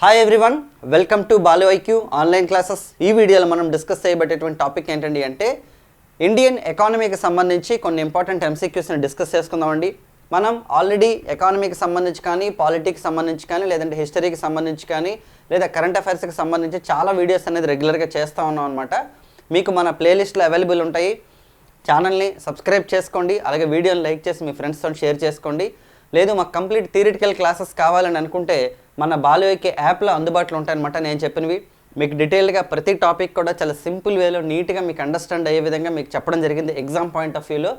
Hi everyone welcome to Balu IQ online classes ఈ వీడియోలో మనం డిస్కస్ చేయబట్టేటువంటి టాపిక్ ఏంటండి అంటే ఇండియన్ ఎకానమీకి సంబంధించి కొన్ని ఇంపార్టెంట్ ఎంసీక్యూస్ని డిస్కస్ చేసుకుందామండి. మనం ఆల్రెడీ ఎకానమీకి సంబంధించి కానీ పాలిటిక్స్ సంబంధించి కానీ లేదంటే హిస్టరీకి సంబంధించి కానీ లేదా కరెంట్ అఫైర్స్కి సంబంధించి చాలా వీడియోస్ అనేది రెగ్యులర్గా చేస్తూ ఉన్నాం అనమాట మీకు మన ప్లేలిస్ట్లో అవైలబుల్ ఉంటాయి. ఛానల్ని సబ్స్క్రైబ్ చేసుకోండి. అలాగే వీడియోని లైక్ చేసి మీ ఫ్రెండ్స్తో షేర్ చేసుకోండి. లేదు మాకు కంప్లీట్ థియరిటికల్ క్లాసెస్ కావాలని అనుకుంటే మన బాలుకి యాప్లో అందుబాటులో ఉంటాయన్నమాట నేను చెప్పినవి. మీకు డీటెయిల్గా ప్రతి టాపిక్ కూడా చాలా సింపుల్ వేలో నీట్గా మీకు అండర్స్టాండ్ అయ్యే విధంగా మీకు చెప్పడం జరిగింది ఎగ్జామ్ పాయింట్ ఆఫ్ వ్యూలో.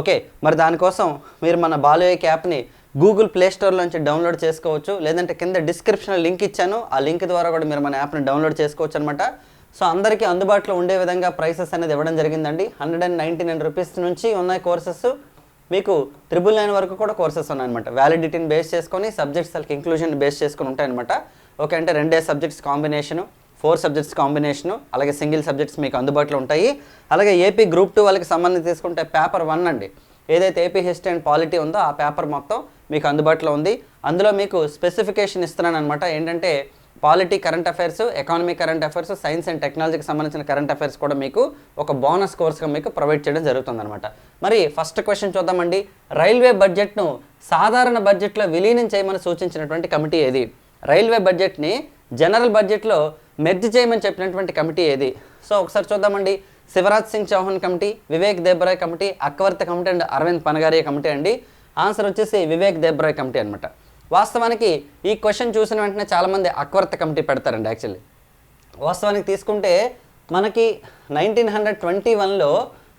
ఓకే మరి దానికోసం మీరు మన బాలుకి యాప్ని గూగుల్ ప్లే స్టోర్లోంచి డౌన్లోడ్ చేసుకోవచ్చు. లేదంటే కింద డిస్క్రిప్షన్లో లింక్ ఇచ్చాను. ఆ లింక్ ద్వారా కూడా మీరు మన యాప్ని డౌన్లోడ్ చేసుకోవచ్చు అనమాట సో అందరికీ అందుబాటులో ఉండే విధంగా ప్రైసెస్ అనేది ఇవ్వడం జరిగిందండి. Hundred and ninety nine rupees నుంచి ఉన్నాయి కోర్సెస్. మీకు త్రిబుల్ నైన్ వరకు కూడా కోర్సెస్ ఉన్నాయన్నమాట. వ్యాలిడిటీని బేస్ చేసుకొని సబ్జెక్ట్స్ వాళ్ళకి ఇంక్లూజన్ బేస్ చేసుకొని ఉంటాయన్నమాట. ఓకే అంటే రెండే subjects combination four subjects combination అలాగే సింగిల్ సబ్జెక్ట్స్ మీకు అందుబాటులో ఉంటాయి. అలాగే ఏపీ గ్రూప్ టూ వాళ్ళకి సంబంధించి తీసుకుంటే పేపర్ వన్ అండి. ఏదైతే ఏపీ హిస్టరీ అండ్ పాలిటీ ఉందో ఆ పేపర్ మొత్తం మీకు అందుబాటులో ఉంది. అందులో మీకు స్పెసిఫికేషన్ ఇస్తున్నాను అనమాట ఏంటంటే polity current affairs economy current affairs science and టెక్నాలజీకి సంబంధించిన కరెంట్ అఫైర్స్ కూడా మీకు ఒక బోనస్ కోర్స్గా మీకు ప్రొవైడ్ చేయడం జరుగుతుందన్నమాట. మరి ఫస్ట్ క్వశ్చన్ చూద్దామండి. రైల్వే బడ్జెట్ను సాధారణ బడ్జెట్లో విలీనం చేయమని సూచించినటువంటి కమిటీ ఏది? రైల్వే బడ్జెట్ని జనరల్ బడ్జెట్లో మెర్జ్ చేయమని చెప్పినటువంటి కమిటీ ఏది? సో ఒకసారి చూద్దామండి. Shivraj Singh Chouhan committee Vivek Debroy committee Acworth committee and Arvind Panagariya committee అండి. ఆన్సర్ వచ్చేసి వివేక్ దేబ్రాయ్ కమిటీ అనమాట వాస్తవానికి ఈ క్వశ్చన్ చూసిన వెంటనే చాలామంది అక్వర్త కమిటీ పెడతారండి యాక్చువల్లీ వాస్తవానికి తీసుకుంటే మనకి నైన్టీన్ హండ్రెడ్ ట్వంటీ వన్లో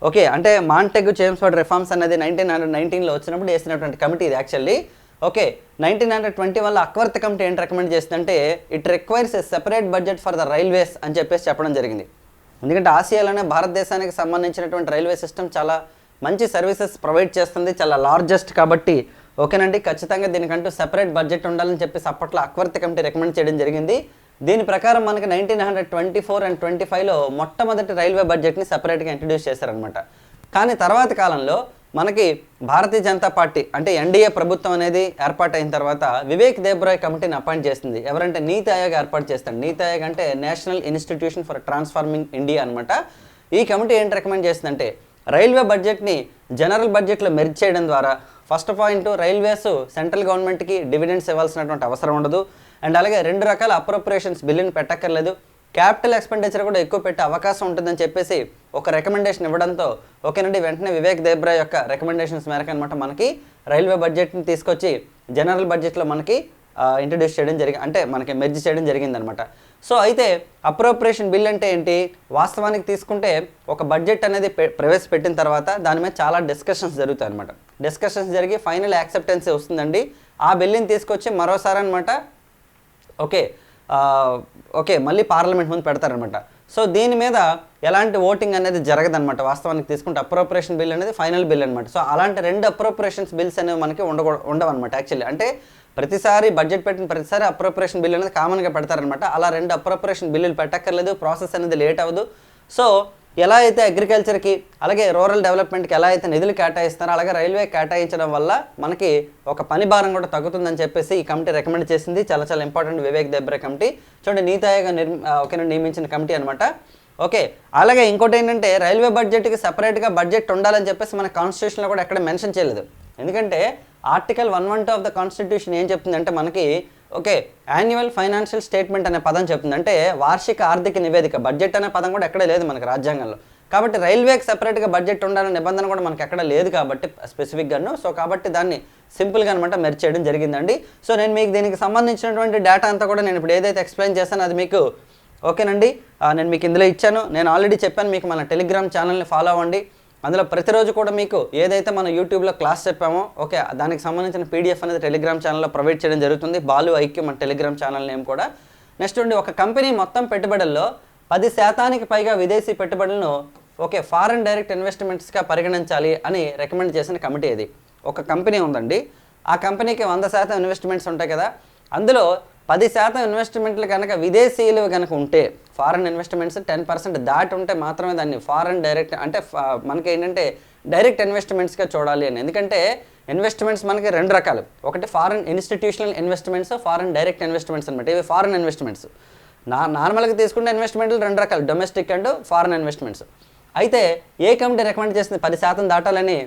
ఓకే అంటే మాంటెగ్ జేమ్స్ రిఫార్మ్స్ అనేది నైన్టీన్ హండ్రెడ్ నైన్టీన్లో వచ్చినప్పుడు వేసినటువంటి కమిటీ ఇది actually okay nineteen hundred twenty వల్ల అక్వర్త్ కమిటీ ఏంటి రికమెండ్ చేసిందంటే it requires a separate budget for the railways అని చెప్పేసి చెప్పడం జరిగింది. ఎందుకంటే ఆసియాలోనే భారతదేశానికి సంబంధించినటువంటి రైల్వే సిస్టమ్ చాలా మంచి సర్వీసెస్ ప్రొవైడ్ చేస్తుంది చాలా లార్జెస్ట్ కాబట్టి ఓకేనండి ఖచ్చితంగా దీనికంటూ సెపరేట్ బడ్జెట్ ఉండాలని చెప్పేసి అప్పట్లో అక్వర్తి కమిటీ రికమెండ్ చేయడం జరిగింది. దీని ప్రకారం మనకి nineteen hundred twenty four and twenty ఫైవ్లో మొట్టమొదటి రైల్వే బడ్జెట్ని సెపరేట్గా ఇంట్రడ్యూస్ చేశారనమాట కానీ తర్వాత కాలంలో మనకి భారతీయ జనతా పార్టీ అంటే ఎన్డీఏ ప్రభుత్వం అనేది ఏర్పాటైన తర్వాత వివేక్ దేబ్రాయ్ కమిటీని అపాయింట్ చేసింది. ఎవరంటే నీతి ఆయోగ్ ఏర్పాటు చేస్తాడు నీతి ఆయోగ్ అంటే national institution for transforming India అనమాట ఈ కమిటీ ఏంటి రికమెండ్ చేసిందంటే రైల్వే బడ్జెట్ని జనరల్ బడ్జెట్లో మెర్జ్ చేయడం ద్వారా ఫస్ట్ పాయింట్ రైల్వేస్ సెంట్రల్ గవర్నమెంట్కి డివిడెండ్స్ ఇవ్వాల్సినటువంటి అవసరం ఉండదు. అండ్ అలాగే రెండు రకాల అప్రోప్రియేషన్స్ బిల్లుని పెట్టక్కర్లేదు. క్యాపిటల్ ఎక్స్పెండిచర్ కూడా ఎక్కువ పెట్టే అవకాశం ఉంటుందని చెప్పేసి ఒక రికమెండేషన్ ఇవ్వడంతో ఒకనండి వెంటనే వివేక్ దేబ్రా యొక్క రికమెండేషన్స్ మేరకు అనమాట మనకి రైల్వే బడ్జెట్ని తీసుకొచ్చి జనరల్ బడ్జెట్లో మనకి ఇంట్రడ్యూస్ చేయడం జరిగింది అంటే మనకి మెర్జ్ చేయడం జరిగిందనమాట సో అయితే అప్రోప్రియేషన్ బిల్ అంటే ఏంటి? వాస్తవానికి తీసుకుంటే ఒక బడ్జెట్ అనేది పె- ప్రవేశపెట్టిన తర్వాత దాని మీద చాలా డిస్కషన్స్ జరుగుతాయి అనమాట డిస్కషన్స్ జరిగి ఫైనల్ యాక్సెప్టెన్స్ వస్తుందండి. ఆ బిల్లుని తీసుకొచ్చి మరోసారి అనమాట ఓకే ఓకే మళ్ళీ పార్లమెంట్ ముందు పెడతారనమాట సో దీని మీద ఎలాంటి ఓటింగ్ అనేది జరగదనమాట వాస్తవానికి తీసుకుంటే అప్రోప్రియేషన్ బిల్ అనేది ఫైనల్ బిల్ అనమాట సో అలాంటి రెండు అప్రోప్రియేషన్స్ బిల్స్ అనేవి మనకి ఉండకూ ఉండవన్నమాట యాక్చువల్లీ. అంటే ప్రతిసారి బడ్జెట్ పెట్టిన ప్రతిసారి అప్రోప్రియేషన్ బిల్ అనేది కామన్గా పెడతారనమాట అలా రెండు అప్రోప్రియేషన్ బిల్లులు పెట్టక్కర్లేదు ప్రాసెస్ అనేది లేట్ అవ్వదు. సో ఎలా అయితే అగ్రికల్చర్కి అలాగే రూరల్ డెవలప్మెంట్కి ఎలా అయితే నిధులు కేటాయిస్తారో అలాగే రైల్వే కేటాయించడం వల్ల మనకి ఒక పని భారం కూడా తగ్గుతుందని చెప్పేసి ఈ కమిటీ రికమెండ్ చేసింది. చాలా చాలా ఇంపార్టెంట్ వివేక్ దెబ్రే కమిటీ. చూడండి నీతి ఆయోగ ఒకే ఓకే నియమించిన కమిటీ అనమాట ఓకే అలాగే ఇంకోటి ఏంటంటే రైల్వే బడ్జెట్కి సపరేట్గా బడ్జెట్ ఉండాలని చెప్పేసి మన కాన్స్టిట్యూషన్లో కూడా ఎక్కడ మెన్షన్ చేయలేదు. ఎందుకంటే article one one two of the constitution ఏం చెప్తుందంటే మనకి ఓకే యాన్యువల్ ఫైనాన్షియల్ స్టేట్మెంట్ అనే పదం చెప్తుంది అంటే వార్షిక ఆర్థిక నివేదిక బడ్జెట్ అనే పదం కూడా ఎక్కడే లేదు మనకి రాజ్యాంగంలో. కాబట్టి రైల్వేకి సపరేట్గా బడ్జెట్ ఉండాలనే నిబంధన కూడా మనకి ఎక్కడ లేదు కాబట్టి స్పెసిఫిక్గాను సో కాబట్టి దాన్ని సింపుల్గా అనమాట మెర్చ్ చేయడం జరిగిందండి. సో నేను మీకు దీనికి సంబంధించినటువంటి డేటా అంతా కూడా నేను ఇప్పుడు ఏదైతే ఎక్స్ప్లెయిన్ చేశానో అది మీకు ఓకేనండి? నేను మీకు ఇందులో ఇచ్చాను. నేను ఆల్రెడీ చెప్పాను మీకు మన టెలిగ్రామ్ ఛానల్ని ఫాలో అవ్వండి. అందులో ప్రతిరోజు కూడా మీకు ఏదైతే మన యూట్యూబ్లో క్లాస్ చెప్పామో ఓకే దానికి సంబంధించిన పీడిఎఫ్ అనేది టెలిగ్రామ్ ఛానల్లో ప్రొవైడ్ చేయడం జరుగుతుంది. బాలు ఐక్యూ మన టెలిగ్రామ్ ఛానల్ నేమ్ కూడా. నెక్స్ట్ ఉండి ఒక కంపెనీ మొత్తం పెట్టుబడుల్లో పది శాతానికి పైగా విదేశీ పెట్టుబడులను ఓకే ఫారెన్ డైరెక్ట్ ఇన్వెస్ట్మెంట్స్గా పరిగణించాలి అని రికమెండ్ చేసిన కమిటీ ఇది. ఒక కంపెనీ ఉందండి. ఆ కంపెనీకి వంద శాతం ఇన్వెస్ట్మెంట్స్ ఉంటాయి కదా. అందులో పది శాతం ఇన్వెస్ట్మెంట్లు కనుక విదేశీయులు కనుక ఉంటే ఫారెన్ ఇన్వెస్ట్మెంట్స్ టెన్ పర్సెంట్ దాటి ఉంటే మాత్రమే దాన్ని ఫారెన్ డైరెక్ట్ అంటే మనకి ఏంటంటే డైరెక్ట్ ఇన్వెస్ట్మెంట్స్గా చూడాలి అని. ఎందుకంటే ఇన్వెస్ట్మెంట్స్ మనకి రెండు రకాలు. ఒకటి foreign institutional investments foreign direct investments అనమాట ఇవి ఫారెన్ ఇన్వెస్ట్మెంట్స్ నా నార్మల్గా తీసుకుంటే ఇన్వెస్ట్మెంట్లు రెండు రకాలు. డొమెస్టిక్ అండ్ ఫారెన్ ఇన్వెస్ట్మెంట్స్ అయితే ఏ కమిటీ రికమెండ్ చేసింది? పది శాతం దాటాలని?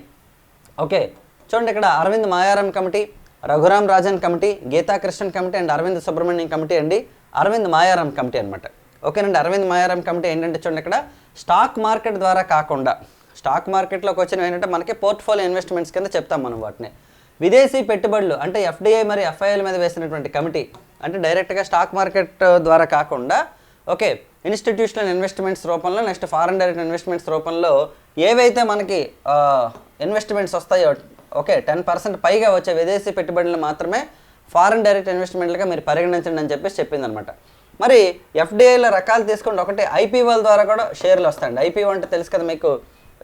ఓకే. చూడండి ఇక్కడ Arvind Mayaram committee. Raghuram Rajan committee Geetakrishnan committee and Arvind Subramanian committee అండి. అరవింద్ మాయారాం కమిటీ అనమాట ఓకేనండి అరవింద్ మాయారాం కమిటీ ఏంటంటే చూడండి ఇక్కడ. స్టాక్ మార్కెట్ ద్వారా కాకుండా స్టాక్ మార్కెట్లోకి వచ్చినవి ఏంటంటే మనకి పోర్ట్ఫోలియో ఇన్వెస్ట్మెంట్స్ కింద చెప్తాం మనం వాటిని. విదేశీ పెట్టుబడులు అంటే ఎఫ్డిఐ మరి ఎఫ్ఐఎల్ మీద వేసినటువంటి కమిటీ అంటే డైరెక్ట్గా స్టాక్ మార్కెట్ ద్వారా కాకుండా ఓకే ఇన్స్టిట్యూషనల్ ఇన్వెస్ట్మెంట్స్ రూపంలో నెక్స్ట్ ఫారెన్ డైరెక్ట్ ఇన్వెస్ట్మెంట్స్ రూపంలో ఏవైతే మనకి ఇన్వెస్ట్మెంట్స్ వస్తాయో ఓకే టెన్ పర్సెంట్ పైగా వచ్చే విదేశీ పెట్టుబడులు మాత్రమే ఫారెన్ డైరెక్ట్ ఇన్వెస్ట్మెంట్లుగా మీరు పరిగణించండి అని చెప్పేసి చెప్పిందనమాట. మరి ఎఫ్డిఐల రకాలు తీసుకుంటే ఒకటి ఐపీఓల ద్వారా కూడా షేర్లు వస్తాయండి. ఐపీఓ అంటే తెలుసు కదా మీకు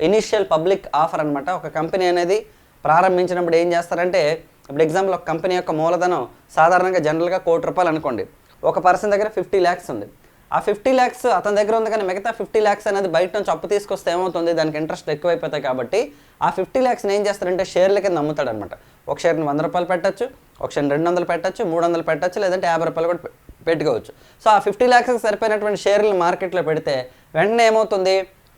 ఇనిషియల్ పబ్లిక్ ఆఫర్ అనమాట ఒక కంపెనీ అనేది ప్రారంభించినప్పుడు ఏం చేస్తారంటే ఇప్పుడు ఎగ్జాంపుల్ ఒక కంపెనీ యొక్క మూలధనం సాధారణంగా జనరల్గా కోటి రూపాయలు అనుకోండి. ఒక పర్సన్ దగ్గర ఫిఫ్టీ ల్యాక్స్ ఉంది. ఆ ఫిఫ్టీ ల్యాక్స్ అతని దగ్గర ఉంది కానీ మిగతా ఫిఫ్టీ ల్యాక్స్ అనేది బయట నుంచి అప్పు తీసుకొస్తే ఏమవుతుంది? దానికి ఇంట్రెస్ట్ ఎక్కువైపోతాయి కాబట్టి ఆ ఫిఫ్టీ ల్యాక్స్ని ఏం చేస్తారంటే షేర్ల కింద అమ్ముతాడు అనమాట ఒక షేర్ని వంద రూపాయలు పెట్టచ్చు ఒక షేర్ని రెండు వందలు పెట్టచ్చు మూడు వందలు పెట్టచ్చు లేదంటే యాభై రూపాయలు కూడా పెట్టుకోవచ్చు. సో ఆ ఫిఫ్టీ ల్యాక్స్కి సరిపోయినటువంటి షేర్లు మార్కెట్లో పెడితే వెంటనే ఏమవుతుంది?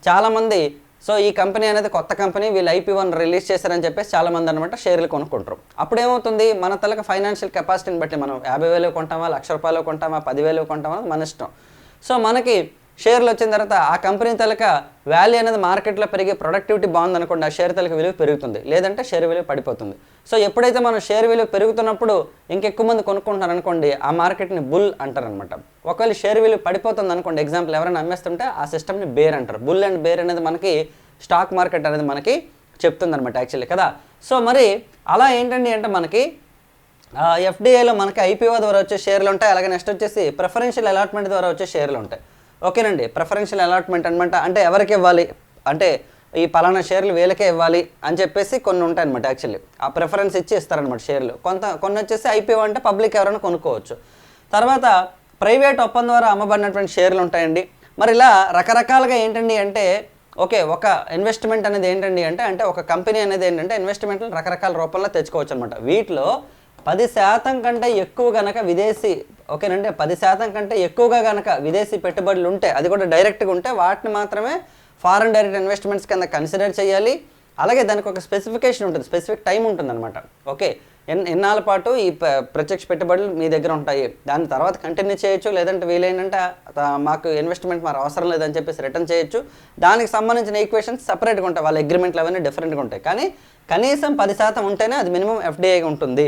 చాలామంది సో ఈ కంపెనీ అనేది కొత్త కంపెనీ వీళ్ళు ఐపీ వన్ రిలీజ్ చేశారని చెప్పేసి చాలామంది అనమాట షేర్లు కొనుక్కుంటారు. అప్పుడు ఏమవుతుంది? మన తలకు ఫైనాన్షియల్ కెపాసిటీని బట్టి మనం యాభై వేలు కొంటామా లక్ష రూపాయలు కొంటామా పదివేలు కొంటామా మన ఇష్టం. సో మనకి షేర్లు వచ్చిన తర్వాత ఆ కంపెనీ తలక వాల్యూ అనేది మార్కెట్లో పెరిగి ప్రొడక్టివిటీ బాగుందనుకోండి ఆ షేర్ తలక విలువ పెరుగుతుంది. లేదంటే షేర్ విలువ పడిపోతుంది. సో ఎప్పుడైతే మనం షేర్ విలువ పెరుగుతున్నప్పుడు ఇంకెక్కువ మంది కొనుక్కుంటున్నారు అనుకోండి ఆ మార్కెట్ని బుల్ అంటారనమాట. ఒకవేళ షేర్ విలువ పడిపోతుంది అనుకోండి ఎగ్జాంపుల్ ఎవరైనా అమ్మేస్తుంటే ఆ సిస్టమ్ని బేర్ అంటారు. బుల్ అండ్ బేర్ అనేది మనకి స్టాక్ మార్కెట్ అనేది మనకి చెప్తుంది అనమాట యాక్చువల్లీ కదా. సో మరి అలా ఏంటండి అంటే మనకి ఎఫ్డిఐలో మనకి ఐపీఓ ద్వారా వచ్చే షేర్లు ఉంటాయి. అలాగే నెక్స్ట్ వచ్చేసి ప్రిఫరెన్షియల్ అలాట్మెంట్ ద్వారా వచ్చే షేర్లు ఉంటాయి. ఓకేనండి? ప్రిఫరెన్షియల్ అలాట్మెంట్ అనమాట అంటే ఎవరికి ఇవ్వాలి? అంటే ఈ పలానా షేర్లు వీళ్ళకే ఇవ్వాలి అని చెప్పేసి కొన్ని ఉంటాయి అనమాట యాక్చువల్లీ ఆ ప్రిఫరెన్స్ ఇచ్చి ఇస్తారనమాట షేర్లు. కొంత కొన్ని వచ్చేసి ఐపీఓ అంటే పబ్లిక్ ఎవరైనా కొనుక్కోవచ్చు. తర్వాత ప్రైవేట్ ఒప్పందం ద్వారా అమ్మబడినటువంటి షేర్లు ఉంటాయండి. మరి ఇలా రకరకాలుగా ఏంటండి అంటే ఓకే ఒక ఇన్వెస్ట్మెంట్ అనేది ఏంటండి అంటే అంటే ఒక కంపెనీ అనేది ఏంటంటే ఇన్వెస్ట్మెంట్లు రకరకాల రూపంలో తెచ్చుకోవచ్చు అనమాట వీటిలో పది శాతం కంటే ఎక్కువ గనక విదేశీ ఓకేనండి? పది శాతం కంటే ఎక్కువగా గనక విదేశీ పెట్టుబడులు ఉంటే అది కూడా డైరెక్ట్గా ఉంటే వాటిని మాత్రమే ఫారెన్ డైరెక్ట్ ఇన్వెస్ట్మెంట్స్ కింద కన్సిడర్ చేయాలి. అలాగే దానికి ఒక స్పెసిఫికేషన్ ఉంటుంది స్పెసిఫిక్ టైం ఉంటుంది అనమాట ఓకే ఎన్ ఎన్నాళ్ళ పాటు ఈ ప్రత్యక్ష పెట్టుబడులు మీ దగ్గర ఉంటాయి. దాని తర్వాత కంటిన్యూ చేయొచ్చు లేదంటే వీలైనంటే మాకు ఇన్వెస్ట్మెంట్ మరి అవసరం లేదని చెప్పేసి రిటర్న్ చేయొచ్చు. దానికి సంబంధించిన ఈక్వేషన్స్ సపరేట్గా ఉంటాయి వాళ్ళ అగ్రిమెంట్లు అవన్నీ డిఫరెంట్గా ఉంటాయి. కానీ కనీసం పది శాతం ఉంటేనే అది మినిమం ఎఫ్డిఐగా ఉంటుంది.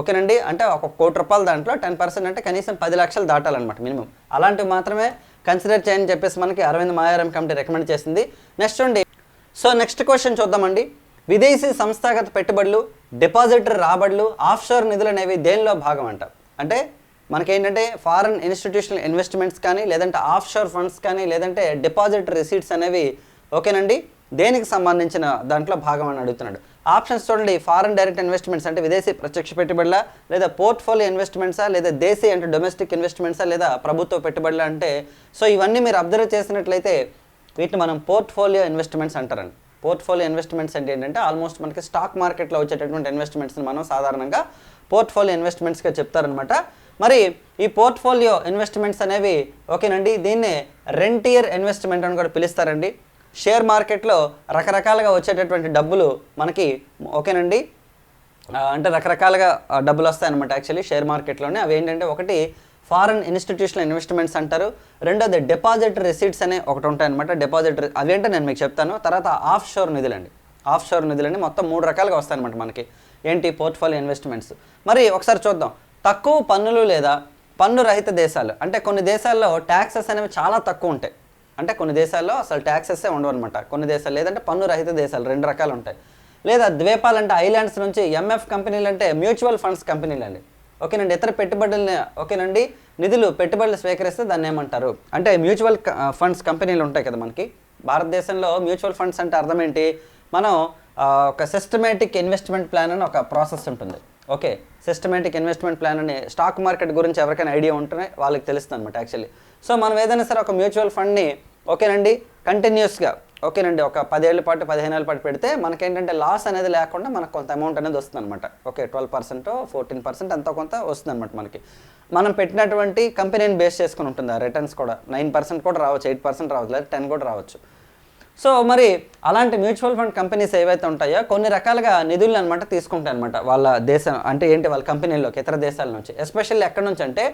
ఓకేనండి? అంటే ఒక కోటి రూపాయల దాంట్లో టెన్ పర్సెంట్ అంటే కనీసం పది లక్షలు దాటాలన్నమాట మినిమం. అలాంటివి మాత్రమే కన్సిడర్ చేయని చెప్పేసి మనకి అరవింద్ మాయారం కమిటీ రికమెండ్ చేసింది. నెక్స్ట్ చూడండి సో నెక్స్ట్ క్వశ్చన్ చూద్దామండి. విదేశీ సంస్థాగత పెట్టుబడులు డిపాజిటర్ రాబడులు ఆఫ్షోర్ నిధులు అనేవి దేనిలో భాగం అంట అంటే మనకేంటంటే ఫారెన్ ఇన్స్టిట్యూషనల్ ఇన్వెస్ట్మెంట్స్ కానీ లేదంటే ఆఫ్షోర్ ఫండ్స్ కానీ లేదంటే డిపాజిట్ రిసీట్స్ అనేవి ఓకేనండి? దేనికి సంబంధించిన దాంట్లో భాగం అని అడుగుతున్నాడు. ఆప్షన్స్ చూడండి ఫారెన్ డైరెక్ట్ ఇన్వెస్ట్మెంట్స్ అంటే విదేశీ ప్రత్యక్ష పెట్టుబడుల లేదా పోర్ట్ఫోలియో ఇన్వెస్ట్మెంట్సా లేదా దేశీ అంటే డొమెస్టిక్ ఇన్వెస్ట్మెంట్సా లేదా ప్రభుత్వ పెట్టుబడుల అంటే సో ఇవన్నీ మీరు అబ్జర్వ్ చేసినట్లయితే వీటిని మనం పోర్ట్ఫోలియో ఇన్వెస్ట్మెంట్స్ అంటారండి. పోర్ట్ఫోలియో ఇన్వెస్ట్మెంట్స్ అంటే ఏంటంటే ఆల్మోస్ట్ మనకి స్టాక్ మార్కెట్లో వచ్చేటటువంటి ఇన్వెస్ట్మెంట్స్ని మనం సాధారణంగా పోర్ట్ఫోలియో ఇన్వెస్ట్మెంట్స్గా చెప్తారనమాట మరి ఈ పోర్ట్ఫోలియో ఇన్వెస్ట్మెంట్స్ అనేవి ఓకేనండి దీన్నే రెంటియర్ ఇన్వెస్ట్మెంట్ అని కూడా పిలుస్తారండి. షేర్ మార్కెట్లో రకరకాలుగా వచ్చేటటువంటి డబ్బులు మనకి ఓకేనండి? అంటే రకరకాలుగా డబ్బులు వస్తాయన్నమాట యాక్చువల్లీ షేర్ మార్కెట్లోనే. అవి ఏంటంటే ఒకటి ఫారెన్ ఇన్స్టిట్యూషనల్ ఇన్వెస్ట్మెంట్స్ అంటారు. రెండోది డిపాజిట్ రిసీట్స్ అనే ఒకటి ఉంటాయన్నమాట. డిపాజిట్ అవేంటో నేను మీకు చెప్తాను. తర్వాత ఆఫ్ షోర్ నిధులండి. ఆఫ్ షోర్ నిధులండి మొత్తం మూడు రకాలుగా వస్తాయన్నమాట మనకి. ఏంటి? Portfolio investments. మరి ఒకసారి చూద్దాం. తక్కువ పన్నులు లేదా పన్ను రహిత దేశాలు అంటే కొన్ని దేశాల్లో ట్యాక్సెస్ అనేవి చాలా తక్కువ ఉంటాయి. అంటే కొన్ని దేశాల్లో అసలు ట్యాక్సెస్ ఉండవు అనమాట కొన్ని దేశాలు లేదంటే పన్ను రహిత దేశాలు రెండు రకాలు ఉంటాయి. లేదా ద్వీపాలంటే ఐలాండ్స్ నుంచి ఎంఎఫ్ కంపెనీలు అంటే మ్యూచువల్ ఫండ్స్ కంపెనీలు అండి. ఓకేనండి ఇతర పెట్టుబడులని ఓకేనండి నిధులు పెట్టుబడులు స్వీకరిస్తే దాన్ని ఏమంటారు? అంటే మ్యూచువల్ ఫండ్స్ కంపెనీలు ఉంటాయి కదా మనకి. భారతదేశంలో మ్యూచువల్ ఫండ్స్ అంటే అర్థం ఏంటి? మనం ఒక సిస్టమేటిక్ ఇన్వెస్ట్మెంట్ ప్లాన్ అని ఒక ప్రాసెస్ ఉంటుంది. ఓకే సిస్టమేటిక్ ఇన్వెస్ట్మెంట్ ప్లాన్ అని స్టాక్ మార్కెట్ గురించి ఎవరికైనా ఐడియా ఉంటేనే వాళ్ళకి తెలుస్తుంది అనమాట యాక్చువల్లీ సో మనం ఏదైనా సరే ఒక మ్యూచువల్ ఫండ్ని ఓకేనండి కంటిన్యూస్గా ఓకేనండి ఒక పదేళ్ళ పాటు పదిహేను ఏళ్ళ పాటు పెడితే మనకేంటంటే లాస్ అనేది లేకుండా మనకు కొంత అమౌంట్ అనేది వస్తుంది అనమాట okay twelve percent fourteen percent ఎంతో కొంత వస్తుంది అనమాట మనకి. మనం పెట్టినటువంటి కంపెనీని బేస్ చేసుకుని ఉంటుంది ఆ రిటర్న్స్ కూడా. నైన్ పర్సెంట్ కూడా రావచ్చు ఎయిట్ పర్సెంట్ రావచ్చు లేదా టెన్ కూడా రావచ్చు. సో మరి అలాంటి మ్యూచువల్ ఫండ్ కంపెనీస్ ఏవైతే ఉంటాయో కొన్ని రకాలుగా నిధులను అనమాట తీసుకుంటాయి అనమాట వాళ్ళ దేశం అంటే ఏంటి వాళ్ళ కంపెనీల్లోకి ఇతర దేశాల నుంచి. ఎస్పెషల్లీ ఎక్కడి నుంచి అంటే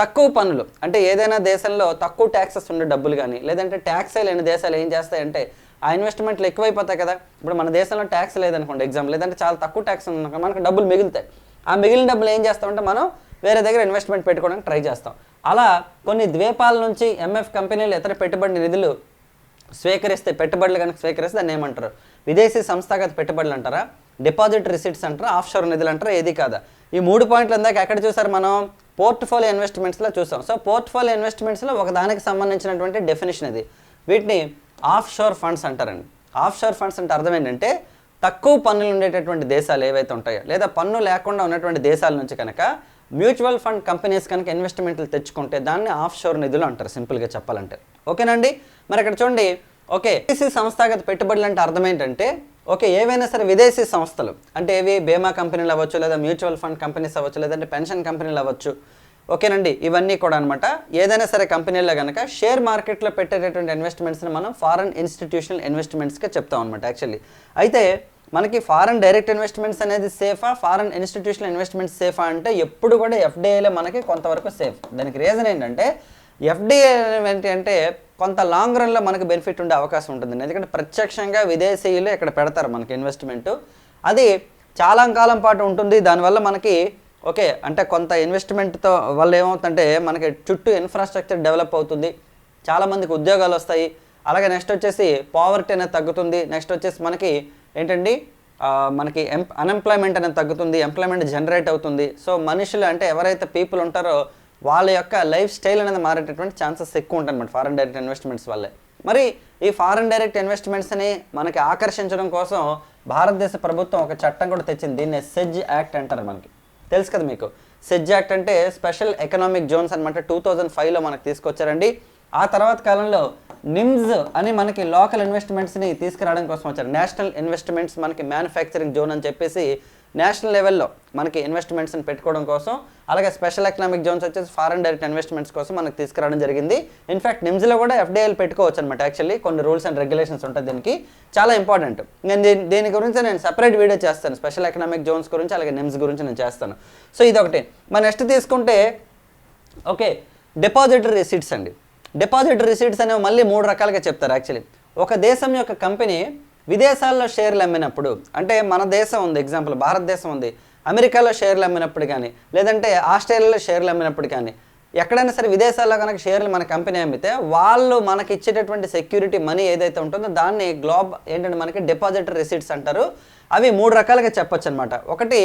తక్కువ పన్నులు. అంటే ఏదైనా దేశంలో తక్కువ ట్యాక్సెస్ ఉండే డబ్బులు కానీ లేదంటే ట్యాక్స్ లేని దేశాలు ఏం చేస్తాయంటే ఆ ఇన్వెస్ట్మెంట్లు ఎక్కువైపోతాయి కదా. ఇప్పుడు మన దేశంలో ట్యాక్స్ లేదనుకోండి ఎగ్జామ్ లేదంటే చాలా తక్కువ ట్యాక్స్ ఉంది మనకు డబ్బులు మిగులుతాయి. ఆ మిగిలిన డబ్బులు ఏం చేస్తామంటే మనం వేరే దగ్గర ఇన్వెస్ట్మెంట్ పెట్టుకోవడానికి ట్రై చేస్తాం. అలా కొన్ని ద్వీపాల నుంచి ఎంఎఫ్ కంపెనీలు ఇతర పెట్టుబడి నిధులు స్వీకరిస్తే పెట్టుబడులు కనుక స్వీకరిస్తే దాన్ని ఏమంటారు? విదేశీ సంస్థాగత పెట్టుబడులు అంటారా? డిపాజిట్ రిసీట్స్ అంటారా? ఆఫ్ షోర్ నిధులు అంటారా? ఏది కాదా? ఈ మూడు పాయింట్లు ఇందాక ఎక్కడ చూసారు మనం? పోర్ట్ఫోలియో ఇన్వెస్ట్మెంట్స్లో చూసాం సో పోర్ట్ఫోలియో ఇన్వెస్ట్మెంట్స్లో ఒక దానికి సంబంధించినటువంటి డెఫినేషన్ ఇది. వీటిని ఆఫ్ షోర్ ఫండ్స్ అంటారండి. ఆఫ్ షోర్ ఫండ్స్ అంటే అర్థం ఏంటంటే తక్కువ పన్నులు ఉండేటటువంటి దేశాలు ఏవైతే ఉంటాయో లేదా పన్ను లేకుండా ఉన్నటువంటి దేశాల నుంచి కనుక మ్యూచువల్ ఫండ్ కంపెనీస్ కనుక ఇన్వెస్ట్మెంట్లు తెచ్చుకుంటే దాన్ని ఆఫ్ షోర్ నిధులు అంటారు సింపుల్గా చెప్పాలంటే. ఓకేనండి మరి ఇక్కడ చూడండి. ఓకే ఈసీ సంస్థాగత పెట్టుబడులు అంటే అర్థం ఏంటంటే ఓకే ఏవైనా సరే విదేశీ సంస్థలు అంటే ఏవి బీమా కంపెనీలు అవ్వచ్చు లేదా మ్యూచువల్ ఫండ్ కంపెనీస్ అవ్వచ్చు లేదంటే పెన్షన్ కంపెనీలు అవ్వచ్చు ఓకేనండి ఇవన్నీ కూడా అనమాట ఏదైనా సరే కంపెనీల్లో కనుక షేర్ మార్కెట్లో పెట్టేటటువంటి ఇన్వెస్ట్మెంట్స్ని మనం ఫారెన్ ఇన్స్టిట్యూషనల్ ఇన్వెస్ట్మెంట్స్గా చెప్తాం అనమాట యాక్చువల్లీ. అయితే మనకి ఫారెన్ డైరెక్ట్ ఇన్వెస్ట్మెంట్స్ అనేది సేఫా? ఫారెన్ ఇన్స్టిట్యూషనల్ ఇన్వెస్ట్మెంట్స్ సేఫా అంటే ఎప్పుడు కూడా ఎఫ్డిఐలో మనకి కొంతవరకు సేఫ్. దానికి రీజన్ ఏంటంటే ఎఫ్డిఏ ఏంటి అంటే కొంత లాంగ్ రన్లో మనకు బెనిఫిట్ ఉండే అవకాశం ఉంటుంది ఎందుకంటే ప్రత్యక్షంగా విదేశీయులు ఇక్కడ పెడతారు మనకి ఇన్వెస్ట్మెంట్ అది చాలా కాలం పాటు ఉంటుంది. దానివల్ల మనకి ఓకే అంటే కొంత ఇన్వెస్ట్మెంట్తో వల్ల ఏమవుతుందంటే మనకి చుట్టూ ఇన్ఫ్రాస్ట్రక్చర్ డెవలప్ అవుతుంది. చాలామందికి ఉద్యోగాలు వస్తాయి. అలాగే నెక్స్ట్ వచ్చేసి పావర్టీ అనేది తగ్గుతుంది. నెక్స్ట్ వచ్చేసి మనకి ఏంటండి? మనకి ఎం అన్ఎంప్లాయ్మెంట్ అనేది తగ్గుతుంది. ఎంప్లాయ్మెంట్ జనరేట్ అవుతుంది. సో మనుషులు అంటే ఎవరైతే పీపుల్ ఉంటారో వాళ్ళ యొక్క లైఫ్ స్టైల్ అనేది మారేటటువంటి ఛాన్సెస్ ఎక్కువ ఉంటాయన్నమాట ఫారెన్ డైరెక్ట్ ఇన్వెస్ట్మెంట్స్ వల్లే. మరి ఈ ఫారెన్ డైరెక్ట్ ఇన్వెస్ట్మెంట్స్ని మనకి ఆకర్షించడం కోసం భారతదేశ ప్రభుత్వం ఒక చట్టం కూడా తెచ్చింది. దీన్ని సెజ్ యాక్ట్ అంటారు మనకి. తెలుసు కదా మీకు? సెజ్ యాక్ట్ అంటే స్పెషల్ ఎకనామిక్ జోన్స్ అనమాట టూ థౌజండ్ ఫైవ్లో మనకు తీసుకొచ్చారండి. ఆ తర్వాత కాలంలో నిమ్స్ అని మనకి లోకల్ ఇన్వెస్ట్మెంట్స్ని తీసుకురావడం కోసం వచ్చారు. నేషనల్ ఇన్వెస్ట్మెంట్స్ మనకి మ్యానుఫ్యాక్చరింగ్ జోన్ అని చెప్పేసి నేషనల్ లెవెల్లో మనకి ఇన్వెస్ట్మెంట్స్ని పెట్టుకోవడం కోసం అలాగే స్పెషల్ ఎకనామిక్ జోన్స్ వచ్చేసి ఫారెన్ డైరెక్ట్ ఇన్వెస్ట్మెంట్స్ కోసం మనకు తీసుకురావడం జరిగింది. ఇన్ఫాక్ట్ నిమ్స్లో కూడా ఎఫ్డీఐలు పెట్టుకోవచ్చు అనమాట యాక్చువల్లీ కొన్ని రూల్స్ అండ్ రెగ్యులేషన్స్ ఉంటాయి దీనికి. చాలా ఇంపార్టెంట్ నేను దీని దీని గురించి నేను సెపరేట్ వీడియో చేస్తాను. స్పెషల్ ఎకనామిక్ జోన్స్ గురించి అలాగే నిమ్స్ గురించి నేను చేస్తాను. సో ఇదొకటి. మన నెక్స్ట్ తీసుకుంటే ఓకే డిపాజిటరీ రిసీట్స్ అండి. డిపాజిటరీ రిసీట్స్ అనేవి మళ్ళీ మూడు రకాలుగా చెప్తారు యాక్చువల్లీ ఒక దేశం యొక్క కంపెనీ విదేశాల్లో షేర్లు అమ్మినప్పుడు అంటే మన దేశం ఉంది ఎగ్జాంపుల్ భారతదేశం ఉంది అమెరికాలో షేర్లు అమ్మినప్పుడు కానీ లేదంటే ఆస్ట్రేలియాలో షేర్లు అమ్మినప్పుడు కానీ ఎక్కడైనా సరే విదేశాల్లో కనుక షేర్లు మన కంపెనీ అమ్మితే వాళ్ళు మనకి ఇచ్చేటటువంటి సెక్యూరిటీ మనీ ఏదైతే ఉంటుందో దాన్ని గ్లోబ్ ఏంటంటే మనకి డిపాజిటర్ రిసీట్స్ అంటారు. అవి మూడు రకాలుగా చెప్పొచ్చు అనమాట ఒకటి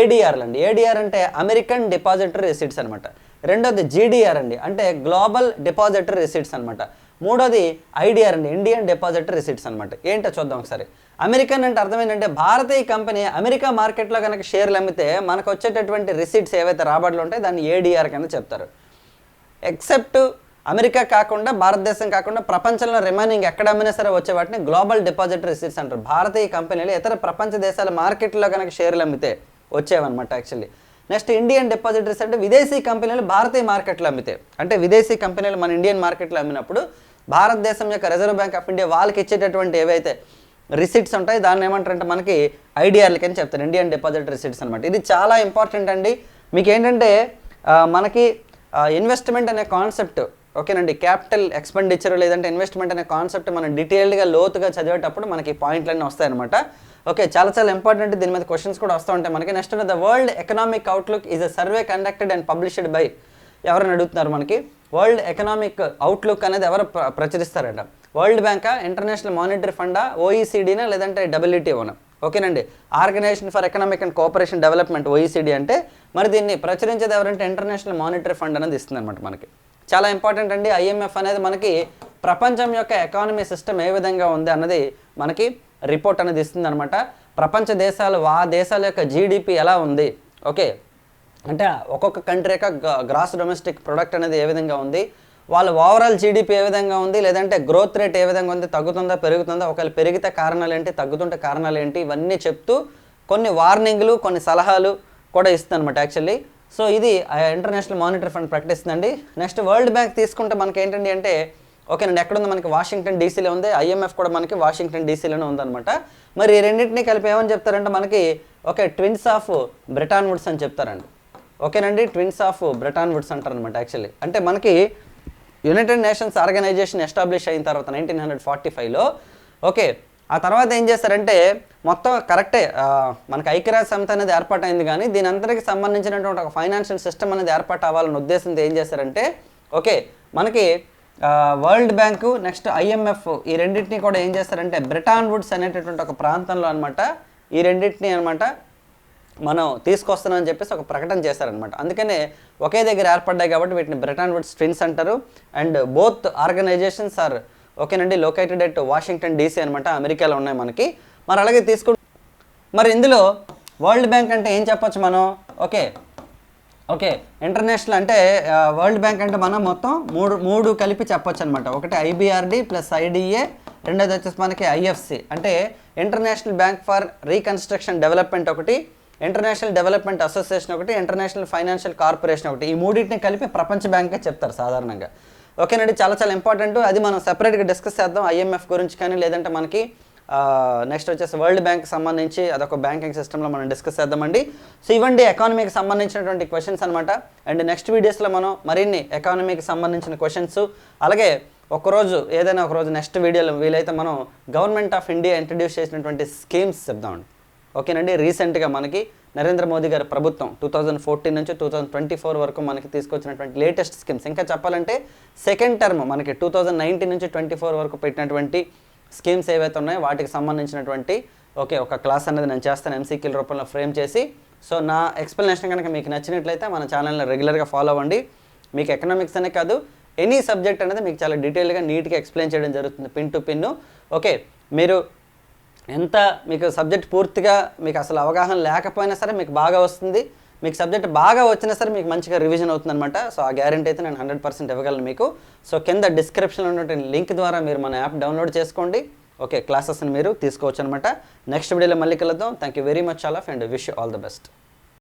ఏడిఆర్లు అండి. ఏడిఆర్ అంటే అమెరికన్ డిపాజిటరీ రిసీట్స్ అనమాట రెండోది జీడిఆర్ అండి. అంటే గ్లోబల్ డిపాజిటరీ రిసీట్స్ అనమాట మూడోది ఐడిఆర్ అండి ఇండియన్ డిపాజిట్ రిసీట్స్ అనమాట ఏంటో చూద్దాం ఒకసారి. అమెరికన్ అంటే అర్థమైందంటే భారతీయ కంపెనీ అమెరికా మార్కెట్లో కనుక షేర్లు అమ్మితే మనకు వచ్చేటటువంటి రిసిట్స్ ఏవైతే రాబడులు ఉంటాయి దాన్ని ఏడిఆర్ కింద చెప్తారు. ఎక్సెప్ట్ అమెరికా కాకుండా భారతదేశం కాకుండా ప్రపంచంలో రిమైనింగ్ ఎక్కడ అమ్మినా సరే వచ్చే వాటిని గ్లోబల్ డిపాజిట్ రిసీట్స్ అంటారు. భారతీయ కంపెనీలు ఇతర ప్రపంచ దేశాల మార్కెట్లో కనుక షేర్లు అమ్మితే వచ్చేవన్నమాట యాక్చువల్లీ నెక్స్ట్ ఇండియన్ డిపాజిటరీస్ అంటే విదేశీ కంపెనీలు భారతీయ మార్కెట్లో అమ్మితే. అంటే విదేశీ కంపెనీలు మన ఇండియన్ మార్కెట్లో అమ్మినప్పుడు భారతదేశం యొక్క రిజర్వ్ బ్యాంక్ ఆఫ్ ఇండియా వాళ్ళకి ఇచ్చేటటువంటి ఏవైతే రిసిట్స్ ఉంటాయి దాన్ని ఏమంటారంటే మనకి ఐడిఆర్లకి అని చెప్తారు. ఇండియన్ డిపాజిట్ రిసిట్స్ అనమాట ఇది చాలా ఇంపార్టెంట్ అండి. మీకు ఏంటంటే మనకి ఇన్వెస్ట్మెంట్ అనే కాన్సెప్ట్ ఓకేనండి? క్యాపిటల్ ఎక్స్పెండిచర్ లేదంటే ఇన్వెస్ట్మెంట్ అనే కాన్సెప్ట్ మనం డీటెయిల్డ్గా లోతుగా చదివేటప్పుడు మనకి పాయింట్లన్నీ వస్తాయన్నమాట. ఓకే చాలా చాలా ఇంపార్టెంట్ దీని మీద క్వశ్చన్స్ కూడా వస్తూ ఉంటాయి మనకి. Next the world economic outlook is a survey conducted and published by ఎవరైనా అడుగుతున్నారు మనకి? వరల్డ్ ఎకనామిక్ అవుట్లుక్ అనేది ఎవరు ప్ర- ప్రచురిస్తారట? వరల్డ్ బ్యాంకా ఇంటర్నేషనల్ మానిటరీ ఫండా ఓఈసీడీనా లేదంటే డబ్ల్యూటీఓనా ఓకేనండి. Organisation for economic and cooperation development OECD అంటే మరి దీన్ని ప్రచురించేది ఎవరంటే ఇంటర్నేషనల్ మానిటరీ ఫండ్ అనేది ఇస్తుంది అనమాట మనకి. చాలా ఇంపార్టెంట్ అండి ఐఎంఎఫ్ అనేది మనకి ప్రపంచం యొక్క ఎకానమీ సిస్టమ్ ఏ విధంగా ఉంది అన్నది మనకి రిపోర్ట్ అనేది ఇస్తుంది అనమాట ప్రపంచ దేశాలు ఆ దేశాల యొక్క జీడిపి ఎలా ఉంది? ఓకే అంటే ఒక్కొక్క కంట్రీ యొక్క గ్రాస్ డొమెస్టిక్ ప్రొడక్ట్ అనేది ఏ విధంగా ఉంది? వాళ్ళ ఓవరాల్ జీడిపి ఏ విధంగా ఉంది? లేదంటే గ్రోత్ రేట్ ఏ విధంగా ఉంది? తగ్గుతుందా పెరుగుతుందా? ఒకవేళ పెరిగితే కారణాలు ఏంటి తగ్గుతుంటే కారణాలు ఏంటి ఇవన్నీ చెప్తూ కొన్ని వార్నింగ్లు కొన్ని సలహాలు కూడా ఇస్తుందన్నమాట యాక్చువల్లీ. సో ఇది ఇంటర్నేషనల్ మానిటరీ ఫండ్ ప్రకటిస్తుందండి. నెక్స్ట్ వరల్డ్ బ్యాంక్ తీసుకుంటే మనకి ఏంటండి అంటే ఓకే నేను ఎక్కడుంది? మనకి వాషింగ్టన్ డీసీలో ఉంది. ఐఎంఎఫ్ కూడా మనకి వాషింగ్టన్ డీసీలోనే ఉందన్నమాట. మరి ఈ రెండింటిని కలిపి ఏమని చెప్తారంటే మనకి okay twins of Bretton Woods అని చెప్తారండి. ఓకేనండి ట్విన్స్ ఆఫ్ బ్రిటాన్ వుడ్స్ అంటారు అనమాట యాక్చువల్లీ అంటే మనకి యునైటెడ్ నేషన్స్ ఆర్గనైజేషన్ ఎస్టాబ్లిష్ అయిన తర్వాత నైన్టీన్ హండ్రెడ్ ఫార్టీ ఫైవ్లో ఓకే ఆ తర్వాత ఏం చేస్తారంటే మొత్తం కరెక్టే మనకి ఐక్యరాజ్య సమితి అనేది ఏర్పాటైంది కానీ దీని అందరికి సంబంధించినటువంటి ఒక ఫైనాన్షియల్ సిస్టమ్ అనేది ఏర్పాటు అవ్వాలన్న ఉద్దేశంతో ఏం చేస్తారంటే ఓకే మనకి వరల్డ్ బ్యాంకు నెక్స్ట్ ఐఎంఎఫ్ ఈ రెండింటిని కూడా ఏం చేస్తారంటే బ్రిటాన్ వుడ్స్ అనేటటువంటి ఒక ప్రాంతంలో అనమాట ఈ రెండింటిని అనమాట మనం తీసుకొస్తున్నామని చెప్పేసి ఒక ప్రకటన చేశారనమాట అందుకనే ఒకే దగ్గర ఏర్పడ్డాయి కాబట్టి వీటిని బ్రిటన్ వుడ్ స్ట్రిన్స్ అంటారు. అండ్ బోత్ ఆర్గనైజేషన్స్ ఆర్ ఓకేనండి లొకేటెడ్ ఎట్ వాషింగ్టన్ డీసీ అనమాట అమెరికాలో ఉన్నాయి మనకి. మరి అలాగే తీసుకు మరి ఇందులో వరల్డ్ బ్యాంక్ అంటే ఏం చెప్పొచ్చు మనం? ఓకే. ఓకే. ఇంటర్నేషనల్ అంటే వరల్డ్ బ్యాంక్ అంటే మనం మొత్తం మూడు మూడు కలిపి చెప్పొచ్చు అనమాట ఒకటి ఐబిఆర్డి ప్లస్ ఐడిఏ రెండోది వచ్చేసి మనకి ఐఎఫ్సి అంటే international bank for reconstruction development ఒకటి ఇంటర్నేషనల్ డెవలప్మెంట్ అసోసియేషన్ ఒకటి ఇంటర్నేషనల్ ఫైనాన్షియల్ కార్పొరేషన్ ఒకటి. ఈ మూడింటిని కలిపి ప్రపంచ బ్యాంకే చెప్తారు సాధారణంగా. ఓకేనండి చాలా చాలా ఇంపార్టెంట్. అది మనం సెపరేట్గా డిస్కస్ చేద్దాం. ఐఎంఎఫ్ గురించి కానీ లేదంటే మనకి నెక్స్ట్ వచ్చేసి వరల్డ్ బ్యాంక్ సంబంధించి అదొక బ్యాంకింగ్ సిస్టంలో మనం డిస్కస్ చేద్దామండి. సో ఇవ్వండి ఎకానమీకి సంబంధించినటువంటి క్వశ్చన్స్ అనమాట అండ్ నెక్స్ట్ వీడియోస్లో మనం మరిన్ని ఎకానమీకి సంబంధించిన క్వశ్చన్స్. అలాగే ఒకరోజు ఏదైనా ఒక రోజు నెక్స్ట్ వీడియోలో వీలైతే మనం గవర్నమెంట్ ఆఫ్ ఇండియా ఇంట్రడ్యూస్ చేసినటువంటి స్కీమ్స్ చెప్దామండి. ఓకేనండి? రీసెంట్గా మనకి నరేంద్ర మోదీ గారి ప్రభుత్వం టూ థౌజండ్ ఫోర్టీన్ నుంచి టూ థౌజండ్ ట్వంటీ ఫోర్ వరకు మనకి తీసుకొచ్చినటువంటి లేటెస్ట్ స్కీమ్స్. ఇంకా చెప్పాలంటే సెకండ్ టర్మ్ మనకి టూ థౌజండ్ నైన్టీన్ నుంచి ట్వంటీ ఫోర్ వరకు పెట్టినటువంటి స్కీమ్స్ ఏవైతే ఉన్నాయో వాటికి సంబంధించినటువంటి ఓకే ఒక క్లాస్ అనేది నేను చేస్తాను ఎంసీక్యూల రూపంలో ఫ్రేమ్ చేసి. సో నా ఎక్స్ప్లెనేషన్ కనుక మీకు నచ్చినట్లయితే మన ఛానల్ని రెగ్యులర్గా ఫాలో అవ్వండి. మీకు ఎకనామిక్స్ అనే కాదు ఎనీ సబ్జెక్ట్ అనేది మీకు చాలా డీటెయిల్గా నీట్గా ఎక్స్ప్లెయిన్ చేయడం జరుగుతుంది పిన్ టు పిన్ ఓకే మీరు ఎంత మీకు సబ్జెక్ట్ పూర్తిగా మీకు అసలు అవగాహన లేకపోయినా సరే మీకు బాగా వస్తుంది. మీకు సబ్జెక్ట్ బాగా వచ్చినా సరే మీకు మంచిగా రివిజన్ అవుతుంది అనమాట సో ఆ గ్యారంటీ అయితే నేను హండ్రెడ్ పర్సెంట్ ఇవ్వగలను మీకు. సో కింద డిస్క్రిప్షన్లో ఉన్నటువంటి లింక్ ద్వారా మీరు మన యాప్ డౌన్లోడ్ చేసుకోండి. ఓకే క్లాసెస్ని మీరు తీసుకోవచ్చు అనమాట నెక్స్ట్ వీడియోలో మళ్ళీ కలుద్దాం. Thank you very much all of and wish all the best